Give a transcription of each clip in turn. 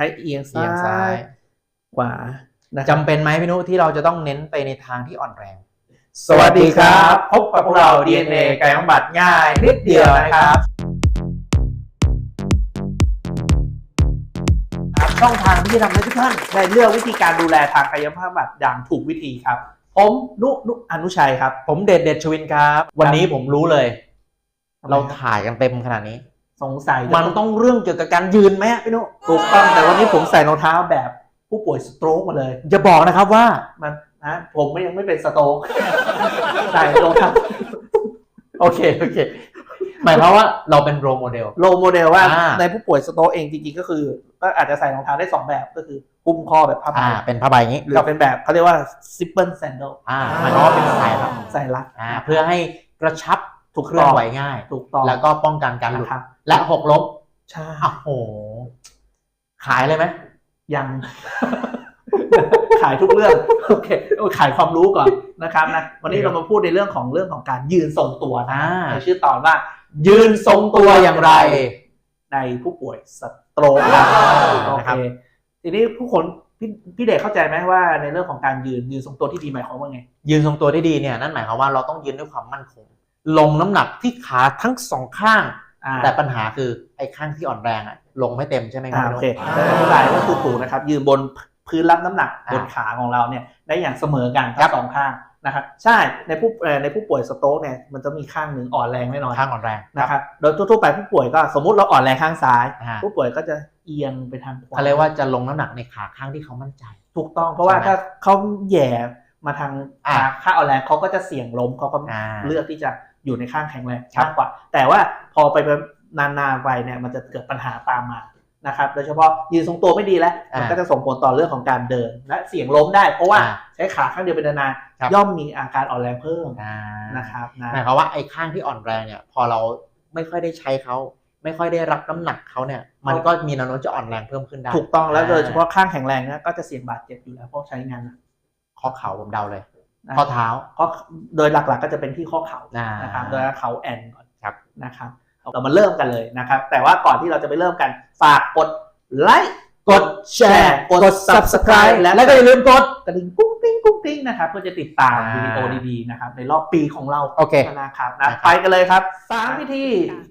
ให้เอียงเอียงซ้ายขวานะครับจำเป็นไหมพี่นุที่เราจะต้องเน้นไปในทางที่อ่อนแรง สวัสดีครับ พบกับพวกเรา DNA กายบำบัดง่ายนิดเดียวนะครับครับช่องทางที่จะทำให้ทุกท่านได้เลือกวิธีการดูแลทางกายภาพบำบัดอย่างถูกวิธีครับ ผมนุนุอนุชัยครับ ผมเด็ดเด็ดชวินครับ วันนี้ผมรู้เลยทำไมครับเราถ่ายกันเต็มขนาดนี้ สงสัยมันต้องเรื่องเกี่ยวกับการยืนไหมอะพี่นุถูกต้องแต่วันนี้ผมใส่รองเท้าแบบผู้ป่วยสโตรกมาเลยจะบอกนะครับว่ามันนะผมไม่ยังไม่เป็นสโตรกใส่รองเท้าโอเคโอเคหมายความว่าเราเป็นโรโมเดลโลโมเดลว่าอ่าในผู้ป่วยสโตรกเองจริงๆก็คือ ก็อาจจะใส่รองเท้าได้สองแบบก็คือหุ้มข้อแบบผ้าใบอ่าเป็นผ้าใบอย่างนี้หรือเป็นแบบเขาเรียกว่า simple sandal อ่าหมายความว่าเป็นสายรัดใส่รัดอ่าเพื่อให้กระชับ ถูกเคลื่อนไหวง่าย ถูกต้องแล้วก็ป้องกันการหลุดนะครับและหกล้มใช่อ้าวโห ขายเลยไหมยัง ขายทุกเรื่องโอเคขายความรู้ก่อนนะครับนะวันนี้เรามาพูดในเรื่องของเรื่องของการยืนทรงตัวนะอ่าในชื่อตอนว่า ยืนทรงตัวอย่างไร ในผู้ป่วยสโตรกครับโอนะเคครับทีนี้ผู้คนพี่พี่เด็กเข้าใจไหมว่าในเรื่องของการยืนยืนทรงตัวที่ดีหมายความว่าไง ยืนทรงตัวได้ดีเนี่ยนั่นหมายความว่าเราต้องยืนด้วยความมั่นคง ลงน้ำหนักที่ขาทั้งสองข้างอ่าแต่ปัญหาคือไอ้ข้างที่อ่อนแรงอะลงไม่เต็มใช่ไหมครัอ่าบโอเคพี่นุ๊กอธิบายก็คือถูกนะครับ ยืนบนพื้นรับน้ำหนักอ่าบนขาของเราเนี่ยได้อย่างเสมอกันครัทั้บงสองข้างนะครับใช่ในผู้เอ่อในผู้ป่วยสโตรกเนี่ยมันจะมีข้างหนึ่งอ่อนแรงแน่นอนข้างอ่อนแรงนะครับโดยทั่วๆไปผู้ป่วยก็สมมุติเราอ่อนแรงข้างซ้ายอ่าผู้ป่วยก็จะเอียงไปทางขวาเขาเรียกว่าจะลงน้ำหนักในขาข้างที่เขามั่นใจ ถูกต้องเพราะว่าใช่ไหมถ้าเขาแหย่มาทางอ่าขาข้างอ่อนแรงเขาก็จะเสี่ยงล้มเขาก็อ่าเลือกที่จะ อยู่ในข้างแข็งแรงครับมากกว่า แต่ว่าพอไปนานๆไปเนี่ยมันจะเกิดปัญหาตามมานะครับโดยเฉพาะยืนทรงตัวไม่ดีแล้วมันก็จะส่งผลต่อเรื่องของการเดิน และเสี่ยงล้มได้ เพราะว่าอ่าใช้ขาข้างเดียวเป็นนานครับๆย่อมมีอาการอ่อนแรงเพิ่มอ่านะครับนะหมายความว่าไอ้ข้างที่อ่อนแรงเนี่ยพอเราไม่ค่อยได้ใช้เขาไม่ค่อยได้รับน้ำหนักเขาเนี่ยมันก็มีแนวโน้มจะอ่อนแรงเพิ่มขึ้นได้ถูกต้องแล้วโดยเฉพาะข้างแข็งแรงนะก็จะเสี่ยงบาดเจ็บอยู่แล้วเพราะใช้งานหนักข้อเข่าผมเดาเลยนะ ข้อเท้าก็โดยหลักๆก็จะเป็นที่ข้อเข่าอ่านะครับโดยเขาแอนก่อนครับนะครับเรามาเริ่มกันเลยนะครับ แต่ว่าก่อนที่เราจะไปเริ่มกันฝากกดไลค์กดแชร์ กด subscribe และแล้วก็อย่าลืมกดกระดิ่งกุ้งกิ้งกุ้งกิ้งนะครับเพื่อจะติดตามอ่าวิดีโอดีๆนะครับในรอบปีของเราโอเคนะครับนะนะครับไปกันเลยครับสามวิธี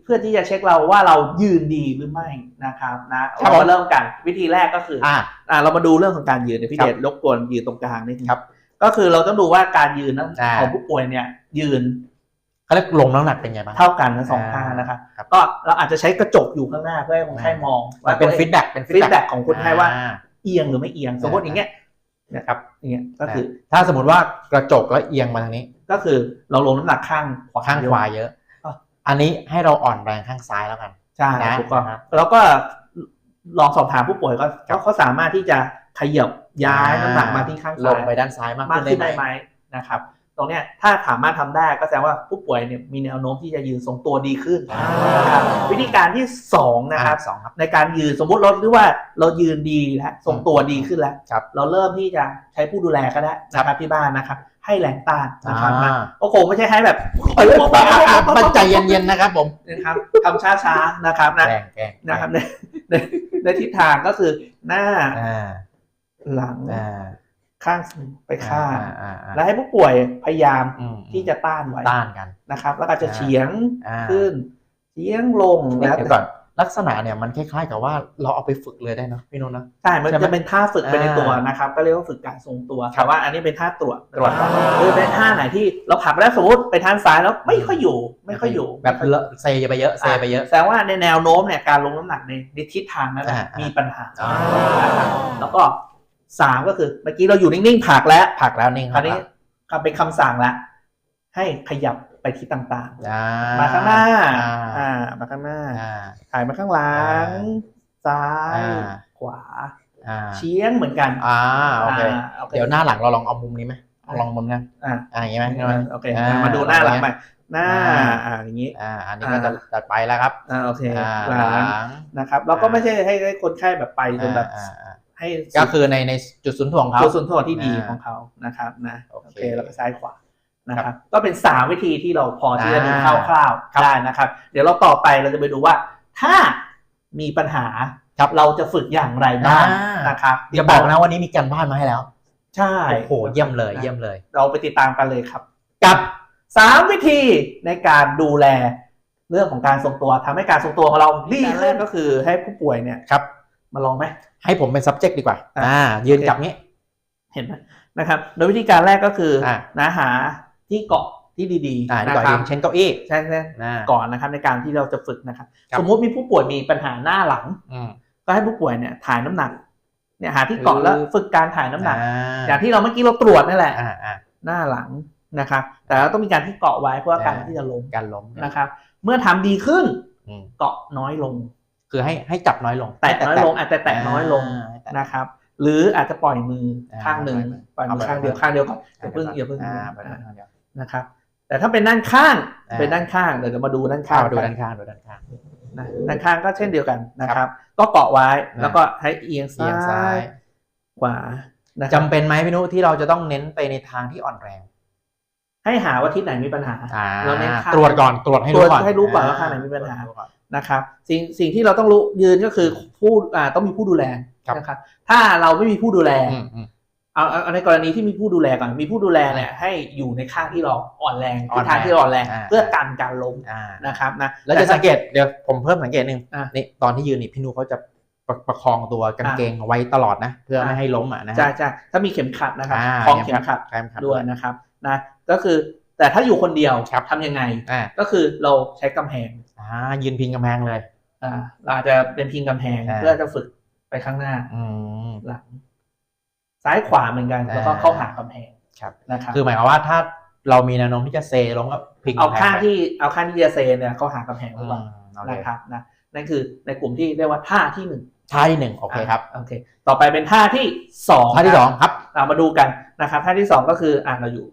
เพื่อที่จะเช็คเราว่าเรายืนดีหรือไม่นะครับนะครับผมเรามาเริ่มกันวิธีแรกก็คือออ่าอ่าเรามาดูเรื่องของการยืนเดี๋ยวพี่ครับเดชรบกวนยืนตรงกลางนิดนึงครับ ก็คือเราต้องดูว่าการยืนนั้นอ่าของผู้ป่วยเนี่ย ยืนเขาเรียกลงน้ำหนักเป็นไงบ้างเท่ากันทั้งสองอ่าข้างนะครับครับก็เราอาจจะใช้กระจกอยู่ข้างหน้าเพื่อให้คนไข้มองมันเป็นฟีดแบ็กเป็นฟีดแบ็กของคนไข้ว่าอ่เอียงหรือไม่เอียง สมมติอย่างเงี้ยนะครับอย่างเงี้ยก็คือถ้าสมมติว่ากระจกแล้วเอียงมาทางนี้ ก็คือเราลงน้ำหนักข้างขวาข้างขวาเยอะอะอันนี้ให้เราอ่อนแรงข้างซ้ายแล้วกันใช่นะถูกต้องนะครับแล้วก็ลองสอบถามผู้ป่วยก็เขาเขาสามารถที่จะ ขยับย้ายน้ำหนักมาที่ข้างลซ้างยไปด้านซ้ายมากมากขึ้นขึ้นได้ได้ไหไหมมนะครับตรงเนี้ยถ้าสามารถทำได้ก็แสดงว่าผู้ป่วยเนี่ยมีแนวโน้มที่จะยืนทรงตัวดีขึ้นอ่านะครับวิธีการที่สองนะครับอ่าสองครับในการยืนสมมุติเราหรือว่าเรายืนดีแล้วทรงตัวดีขึ้นแล้วครับเราเริ่มที่จะใช้ผู้ดูแลก็ได้นะครับที่บ้านนะครับ ให้แรงต้านนะครับอ่านะก็คงไม่ใช่ให้แบบมันใจเย็นๆนะครับผมนะครับทำช้าๆนะครับนะแกล้งแกล้งนะครับในในในทิศทางก็คือหน้าอ่า หลังอ่าข้างไปข้างอ่อ่อ่าแล้วให้ผู้ป่วยพยายามอืมที่จะต้านไว้ต้านกันนะครับ แล้วก็จะอ่าเฉียงอ่าขึ้นเฉียงลงเดี๋แล้วยวก่อนลักษณะเนี่ยมันคล้ายๆกับว่าเราเอาไปฝึกเลยได้เนอะพี่นุ่นนะใช่ มันใช่ไหมจะเป็นท่าฝึกไปในตัวอ่านนะครับ ก็เรียกว่าฝึกการทรงตัวครัแต่บว่าอันนี้เป็นท่าตรวจตรวจก่อนคือเป็นท่าไหนที่เราผลักไปแล้วสมมติไปทางซ้ายแล้วไม่ค่อยอยู่ ไม่ค่อยอยู่ แบบเลอะเซไปเยอะเซไปเยอะแสดงว่าในแนวโน้มเนี่ยการลงน้ำหนักในในทิศทางนั้นน่ะอ่าอ่ามีมีปัญหาอ่านะครับแล้วก็ สามก็คือเมื่อกี้เราอยู่นิ่งๆผลักแล้วผลักแล้วนิ่งคราวนี้คำเป็นคำสั่งแล้วให้ขยับไปทิศต่างอ่ๆมาข้างหน้า อ่าอ่ามาข้างหน้าอ่าถ่ายมาข้างหลัง ซ้ายอ่าขวาอ่าเฉียงเหมือนกันอ่าโอเคาโอเคเดี๋ยวหน้าหลังเราลองเอามุมนี้ไหมลองมุมนั้นอ่าอ่าอย่างงี้ไหมโอเคอ่มาดูหน้าหลังใหม่หน้าอ่าอ่าอย่างนี้อ่าอันนี้ก็อ่าจะจะไปแล้วครับอ่าโอเคอ่าหลังนะครับ เราก็ไม่ใช่ให้ให้คนไข้แบบไปจนแบบอ่าอ่า ให้ก็คือในในจุดศูนย์ถ่วงของเขาจุดส่วนตัวที่ดีอ่าของเขานะครับนะโอโอเคเคแล้วก็ซ้ายขวานะครับก็เป็นสามวิธีที่เราพอที่จะดูอ่าคร่าวครับๆได้นะครับ เดี๋ยวเราต่อไปเราจะไปดูว่า ถ้ามีปัญหาครับเราจะฝึกอย่างไรบ้างอ่านนะครับอย่าบอกนะวันนี้มีการบ้านมาให้แล้ว ใช่โอ้โหเยี่ยมเลยเยี่ยมเลย เราไปติดตามกันเลยครับ กับสามวิธีในการดูแลเรื่องของการทรงตัวทำให้การทรงตัวของเราดีขึ้นก็คือให้ผู้ป่วยเนี่ยครับ มาลองไหมให้ผมเป็น subject ดีกว่า อะอ่ายืนจับงี้ เห็นไหมนะครับ โดยวิธีการแรกก็คืออานะหาที่เกาะที่ดีอ่าๆดีนะกว่าครัยืบนเช่นเก้าอี้ใช่ใช่นะก่อนนะครับในการที่เราจะฝึกนะครับครับ สมมุติมีผู้ป่วยมีปัญหาหน้าหลังอืมก็ให้ผู้ป่วยเนี่ยถ่ายน้ำหนัก เนี่ยหาที่เกาะแล้วคือฝึกการถ่ายน้ำหนักอ่าอย่างที่เราเมื่อกี้เราตรวจนั่นแหละอ่าอ่าหน้าหลังนะครับ แต่เราต้องมีการที่เกาะไว้เพื่อการอ่าที่จะล้มการล้มนะครับ เมื่อทำดีขึ้นอืมเกาะน้อยลง คือให้ให้จับน้อยลง แตะน้อยลงอาจจะแตะน้อยลงาให้แตะนะครับ หรืออาจจะปล่อยมืออ่าข้างหนึ่งปล่อยมือปล่อยมือเอาข้างเดียวปล่อยมือข้างเดียวก่อนอย่าเพิ่งอย่าเพิ่งอ่าไปด้านข้างเดียวนะครับ แต่ถ้าเป็นด้านข้างอ่าเป็นด้านข้างเดี๋ยวเรามาดูด้านข้าข้างวดูด้านข้างดูด้านข้างนะด้านข้างก็เช่นเดียวกันนะครับ ก็เกาะไว้อ่าแล้วก็ให้เอียงเอียงซ้าซ้ายยขวานะคจำรับเป็นไหมพี่นุที่เราจะต้องเน้นไปในทางที่อ่อนแรง ให้หาว่าทิศไหนมีปัญหาอ่าเราเน้นข้างตรวจก่อนตรวจให้ตรรู้วจก่อนให้รู้ก่อนว่าข้างไหนมีปัญหาตรวจก่อนนะครับสิ่งสิ่งที่เราต้องรู้ยืนก็คือผู้อ่าต้องมีผู้ดูแลครับนะครับถ้าเราไม่มีผู้ดูแลอืมอืมเอาเอาเอาในกรณีที่มีผู้ดูแลก่อนมีผู้ดูแลเนี่ยให้อยู่ในข้างที่เราอ่อนแรงอ่อนแรงทิศทางที่เราอ่อนแรงอ่าเพื่อกันการล้มอ่านะครับนะแล้วจะสังเกตเดี๋ยวผมเพิ่มสังเกตหนึ่งอะนี่ตอนที่ยืนนี่พี่นุเขาจะประประคองตัวกางเกงเอาไว้ตลอดนะ เพื่อไม่ให้ล้มอะนะฮะใช่ใช่ถ้ามีเข็มขัดนะครับอ่าคล้องเข็มขัดเข็มขัดด้วยนะครับนะ ก็คือแต่ถ้าอยู่คนเดียวครับทำยังไงอ่าก็คือเราใช้กำแพงอ่ายืนพิงกำแพงเลยอ่าเราอาจจะเป็นพิงกำแพงอ่าเพื่อจะฝึกไปข้างหน้าอืมหลัง ซ้ายขวาเหมือนกันอ่าแล้วก็เข้าหากำแพงครับนะครับคือหมายความว่าถ้าเรามีแนวโน้มที่จะเซลงก็พิงเอากำแพงข้างไปที่เอาข้างที่จะเซเนี่ยเข้าหากำแพงอืไว้ก่อนมโอเคนะครับนะนั่นคือในกลุ่มที่เรียกว่าท่าที่หนึ่งท่าที่หนึ่งโอเคครับโอเค ต่อไปเป็นท่าที่สองท่าที่สองครับเรามาดูกันนะครับท่าที่สองก็คืออ่าเราอยู่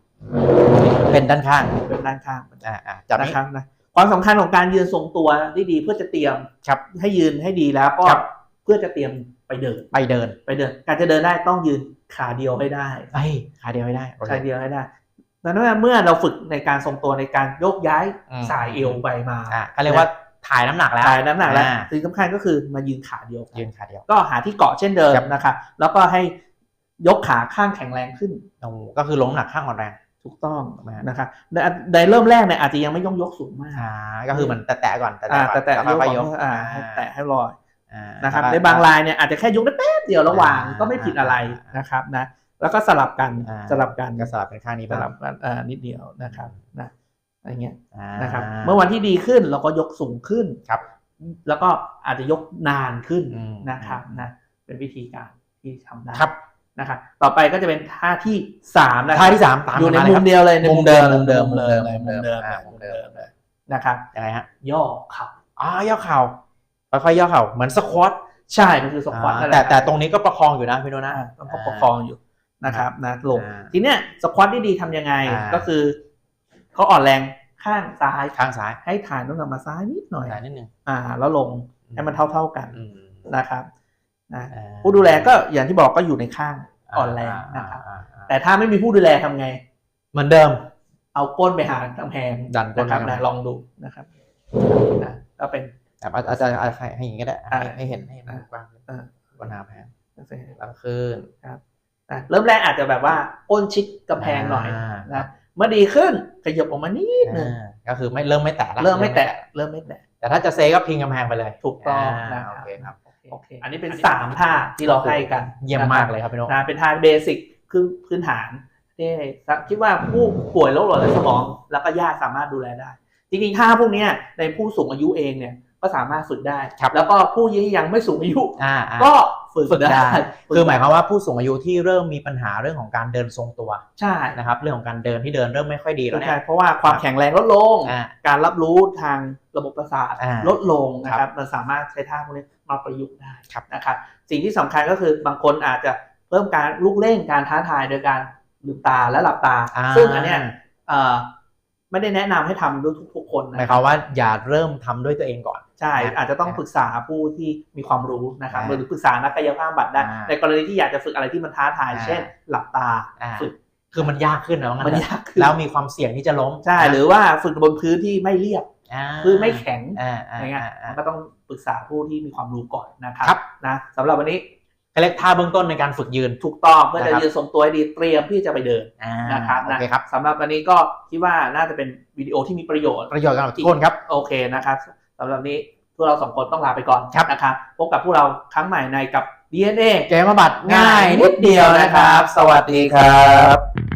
เป็นด้านข้างเป็นด้านข้างอ่าอ่าจับนะนี้ครับนะความสำคัญของการยืนทรงตัวได้ดีเพื่อจะเตรียมครับให้ยืนให้ดีแล้วก็ครับเพื่อจะเตรียมไปเดินไปเดินไปเดิน การจะเดินได้ต้องยืนขาเดียวให้ได้เอ้ยขาเดียวไม่ได้โอเคขาเดียวให้ได้ดังนั้นเมื่อเราฝึกในการทรงตัวในการโยกย้ายอืมสายเอวไปมาอ่าก็เรียกว่าถ่ายน้ำหนักแล้วถ่ายน้ำหนักแล้วอ่าสิ่งสำคัญก็คือมายืนขาเดียวกันยืนขาเดียวก็หาที่เกาะเช่นเดิมครับนะครับแล้วก็ให้ยกขาข้างแข็งแรงขึ้นโอ้ก็คือล้มหนักข้างอ่อนแรง ถูกต้องนะฮะนะครับในในเริ่มแรกเนี่ยอาจจะยังไม่ยกยกสูงมากอ่าก็คือเหมันแตะๆก่อนแตะๆอ่าก่อนแต่แต่ล้วยกค่อยยยกกอ่าให้แตะให้ลอยอ่านะครับแล้วก็ในบางรายเนี่ยอาจจะแค่ยกได้แป๊บเดียวระหว่างอ่าก็ไม่ผิดอะไรนะครับนะแล้วก็สลับกันอ่าสลับกันก็สลับเป็นข้างนี้สบ้างลับกันอ่านิดเดียวนะครับนะอะไรเงี้ยอ่านะครับเมื่อวันที่ดีขึ้นเราก็ยกสูงขึ้นครับ แล้วก็อาจจะยกนานขึ้นอืมนะครับนะเป็นวิธีการที่ทำได้ครับ นะครับต่อไปก็จะเป็นท่าที่สามนะคท่ารับที่สามตามอยู่ในมาลมุคมรับเดียวเลยในมุมเดิมมุมเดิมมุมเดิมมุเลยมมุเดิมมเดิมอ่าเลยมุมุมมเดิเดิมมเลยนะครับยังไงฮะย่อเข่าอ่าย่อเข่าค่อยๆย่อเข่าเหมือนสควอตใช่มันคือสควอตอ่านั่นหแต่ละแต่ตรงนี้ก็ประคองอยู่นะพี่โนนะอ่าต้องประคองอยู่นะครับนะลงอ่าทีเนี้ยสควอตที่ดีทำยังไงอ่าก็คือเขาอ่อนแรงข้างซ้ายข้างซ้ายให้ฐานต้องนำมาซ้ายนิดหน่อยซ้ายนิดนึงอ่า แล้วลงให้มันเท่าๆกันอืมนะครับ นะอ่าผู้ดูแลก็อย่างที่บอกก็อยู่ในข้างอ่อนแรงนะครับอ่าอ่าแต่ถ้าไม่มีผู้ดูแลทำไง เหมือนเดิม เอาก้นไปหากำแพงดันก้นนะครับไปกำแพงนะลองดูนะครับนะก็เป็นแบบอาจจะให้ให้อย่างนี้ก็ได้อ่าให้ให้เห็นให้เห็นอ่ากว้างอ่าบนหน้าแพงแล้วขึ้นนะเริ่มแรกอาจจะแบบว่าก้นชิดกำแพงหน่อยานะเมื่อดีขึ้นขยับออกมานิดนึงอ่าก็คือไม่เริ่มไม่แตะละเริ่มไม่แตะเริ่มไม่แตะแต่ถ้าจะเซก็พิงกำแพงไปเลย ถูกต้องานะครับโอเคครับโอเคอันนี้เป็นสามท่าที่เราให้กันเยี่ยมมากเลยครับพี่นกนะเป็นท่าเบสิกคือพื้นฐานที่คิดว่าผู้ป่วยโรคหลอดเลือดสมอง แล้วก็ญาติสามารถดูแลได้ จริงๆท่าพวกเนี้ยในผู้สูงอายุเองเนี่ยก็สามารถฝึกได้ครับแล้วก็ผู้ที่ยังไม่สูงอายุอ่าอ่าก็ ฝึกฝึกได้ได้ คือหมายความว่าผู้สูงอายุที่เริ่มมีปัญหาเรื่องของการเดินทรงตัวใช่นะครับเรื่องของการเดินที่เดินเริ่มไม่ค่อยดีแล้วเนี่ใช่ยเพราะว่าความแข็งแรงลดลงอ่าการรับรู้ทางระบบประสาทอ่าลดลงนะคครัรับบมันสามารถใช้ท่าพวกนี้มาประยุกต์ได้ครับนะครับสิ่งที่สำคัญก็คือบางคนอาจจะเพิ่มการลุกเร่งการท้าทายโดยการลืมตาและหลับตาอ่าซึ่งอันเนี้ยเอ่อ ไม่ได้แนะนำให้ทำด้วยทุกๆคนหนะมายความว่าอย่าเริ่มทำด้วยตัวเองก่อน ใช่นะอาจจะต้องปรึกษาผู้ที่มีความรู้นะครับอ่าหรือปรึกษานักกายภาพบำบัดได้อ่าในกรณีที่อยากจะฝึกอะไรที่มันท้าทายอ่าเช่น หลับตาอ่าฝึกคือมันยากขึ้นนะว่างั้มันเถอะยากขึ้นแล้วมีความเสี่ยงที่จะล้มใช่นะหรือว่าฝึกบนพื้นที่ไม่เรียบอ่าคือไม่แข็งอ่าอ่าอะไรเงี้ยอ่าอ่าก็ต้องปรึกษาผู้ที่มีความรู้ก่อนนะครัครับนะสำหรับวันนี้ก็ เรียกท่าเบื้องต้นในการฝึกยืน ถูกต้องเพื่อจะนะครับยืนทรงตัวให้ดีเตรียมที่จะไปเดินอ่านะครับโอนะเคครับสำหรับวันนี้ก็คิดว่าน่าจะเป็นวิดีโอที่มีประโยชน์ประโยชน์กับทุกคนครับโอเคนะครับสำหรับนี้พวกเราสองคนต้องลาไปก่อนครับนะครับพบกับพวกเราครั้งใหม่ในกับ DNA เกมบำบัดง่ายนิดเดียวนะครับ สวัสดีครับ